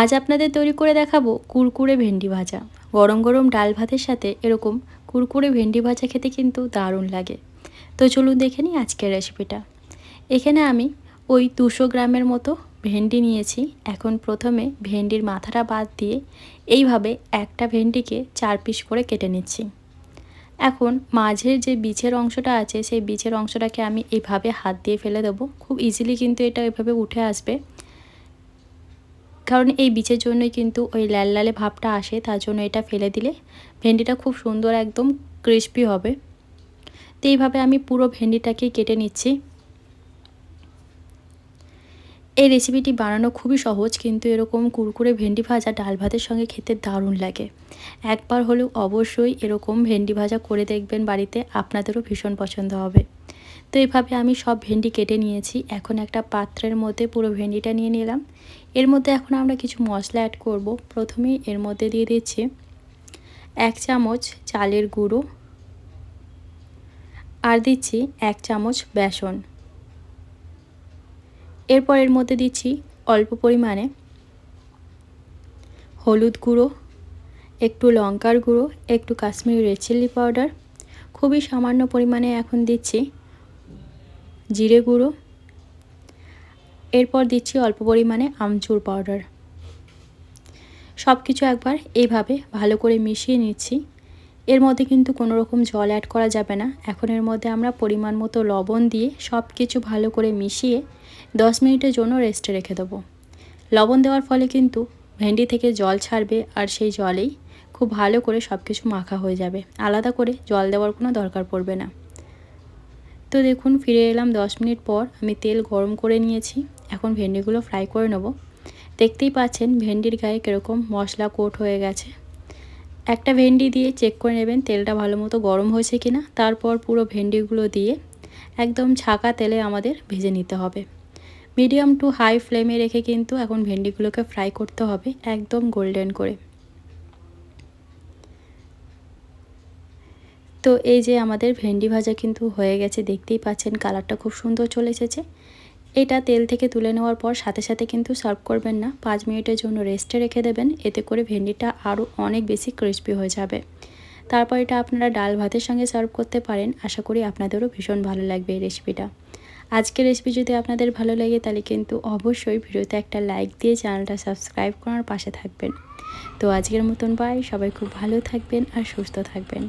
আজ আপনাদের তৈরি করে দেখাবো কুরকুরে ভেন্ডি ভাজা। গরম গরম ডাল ভাতের সাথে এরকম কুরকুরে ভেন্ডি ভাজা খেতে কিন্তু দারুণ লাগে। তো চলুন দেখে নিই আজকের রেসিপিটা। এখানে আমি ওই দুশো গ্রামের মতো ভেন্ডি নিয়েছি। এখন প্রথমে ভেন্ডির মাথাটা বাদ দিয়ে এইভাবে একটা ভেন্ডিকে চার পিস করে কেটে নিচ্ছি। এখন মাঝের যে বীজের অংশটা আছে, সেই বীজের অংশটাকে আমি এইভাবে হাত দিয়ে ফেলে দেবো। খুব ইজিলি কিন্তু এটা এভাবে উঠে আসবে। কারণ এই বীজের জন্যই কিন্তু ওই লাল লালে ভাবটা আসে, তার জন্য এটা ফেলে দিলে ভেন্ডিটা খুব সুন্দর একদম ক্রিস্পি হবে। তো এইভাবে আমি পুরো ভেন্ডিটাকে কেটে নিচ্ছি। এই রেসিপিটি বানানো খুবই সহজ, কিন্তু এরকম কুরকুরে ভেন্ডি ভাজা ডাল ভাতের সঙ্গে খেতে দারুণ লাগে। একবার হলেও অবশ্যই এরকম ভেন্ডি ভাজা করে দেখবেন বাড়িতে, আপনাদেরও ভীষণ পছন্দ হবে। তো এইভাবে আমি সব ভেন্ডি কেটে নিয়েছি। এখন একটা পাত্রের মধ্যে পুরো ভেন্ডিটা নিয়ে নিলাম। এর মধ্যে এখন আমরা কিছু মশলা অ্যাড করব। প্রথমেই এর মধ্যে দিয়ে দিচ্ছি এক চামচ চালের গুঁড়ো আর দিচ্ছি এক চামচ বেসন। এরপর এর মধ্যে দিচ্ছি অল্প পরিমাণে হলুদ গুঁড়ো, একটু লঙ্কার গুঁড়ো, একটু কাশ্মীরি রেড চিলি পাউডার খুবই সামান্য পরিমাণে এখন দিচ্ছি জিরে গুঁড়ো। এরপর দিচ্ছি অল্প পরিমাণে আমচুর পাউডার। সব কিছু একবার এইভাবে ভালো করে মিশিয়ে নিচ্ছি। এর মধ্যে কিন্তু কোনো রকম জল অ্যাড করা যাবে না। এখন এর মধ্যে আমরা পরিমাণ মতো লবণ দিয়ে সব কিছু ভালো করে মিশিয়ে দশ মিনিটের জন্য রেস্টে রেখে দেবো। লবণ দেওয়ার ফলে কিন্তু ভেন্ডি থেকে জল ছাড়বে আর সেই জলেই খুব ভালো করে সব কিছু মাখা হয়ে যাবে। আলাদা করে জল দেওয়ার কোনো দরকার পড়বে না। তো দেখুন, ফিরে এলাম দশ মিনিট পর। আমি তেল গরম করে নিয়েছি। এখন ভেন্ডিগুলো ফ্রাই করে নেব। দেখতেই পাচ্ছেন ভেন্ডির গায়ে কীরকম মশলা কোট হয়ে গেছে। একটা ভেন্ডি দিয়ে চেক করে নেবেন তেলটা ভালো মতো গরম হয়েছে কিনা। তারপর পুরো ভেন্ডিগুলো দিয়ে একদম ছাকা তেলে আমাদের ভেজে নিতে হবে। মিডিয়াম টু হাই ফ্লেমে রেখে কিন্তু এখন ভেন্ডিগুলোকে ফ্রাই করতে হবে একদম গোল্ডেন করে। তো এই যে আমাদের ভেন্ডি ভাজা কিন্তু হয়ে গেছে, দেখতেই পাচ্ছেন কালারটা খুব সুন্দর চলে এসেছে। এটা তেল থেকে তুলে নেওয়ার পর সাথে সাথে কিন্তু সার্ভ করবেন না, পাঁচ মিনিটের জন্য রেস্টে রেখে দেবেন, এতে করে ভেন্ডিটা আরও অনেক বেশি ক্রিস্পি হয়ে যাবে। তারপর এটা আপনারা ডাল ভাতের সঙ্গে সার্ভ করতে পারেন, আশা করি আপনাদেরও ভীষণ ভালো লাগবে এই রেসিপিটা। আজকের রেসিপি যদি আপনাদের ভালো লাগে, তাহলে কিন্তু অবশ্যই ভিডিওতে একটা লাইক দিয়ে চ্যানেলটা সাবস্ক্রাইব করার পাশে থাকবেন। তো আজকের মতন বাই সবাই খুব ভালো থাকবেন আর সুস্থ থাকবেন।